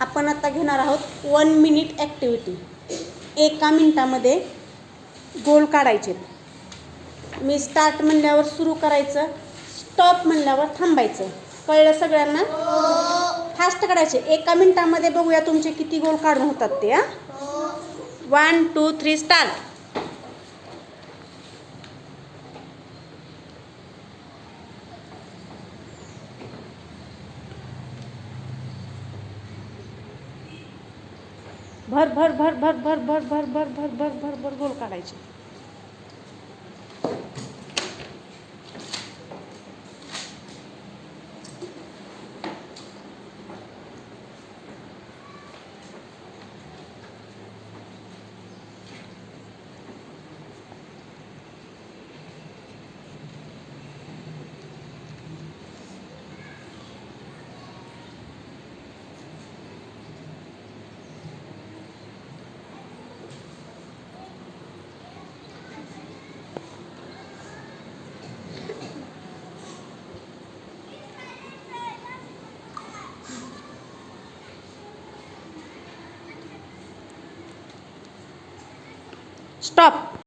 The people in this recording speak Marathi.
आपण आता घेणार आहोत वन मिनिट ॲक्टिव्हिटी एका मिनटामध्ये गोल काढायचे. मी स्टार्ट म्हणल्यावर सुरू करायचं स्टॉप म्हणल्यावर थांबायचं. कळलं सगळ्यांना? फास्ट काढायचे. एका मिनटामध्ये बघूया तुमचे किती गोल काढून होतात ते हां? वन टू थ्री स्टार्ट भर भर भर भर भर भर भर भर भर भर भर भर गोल काढायचे stop.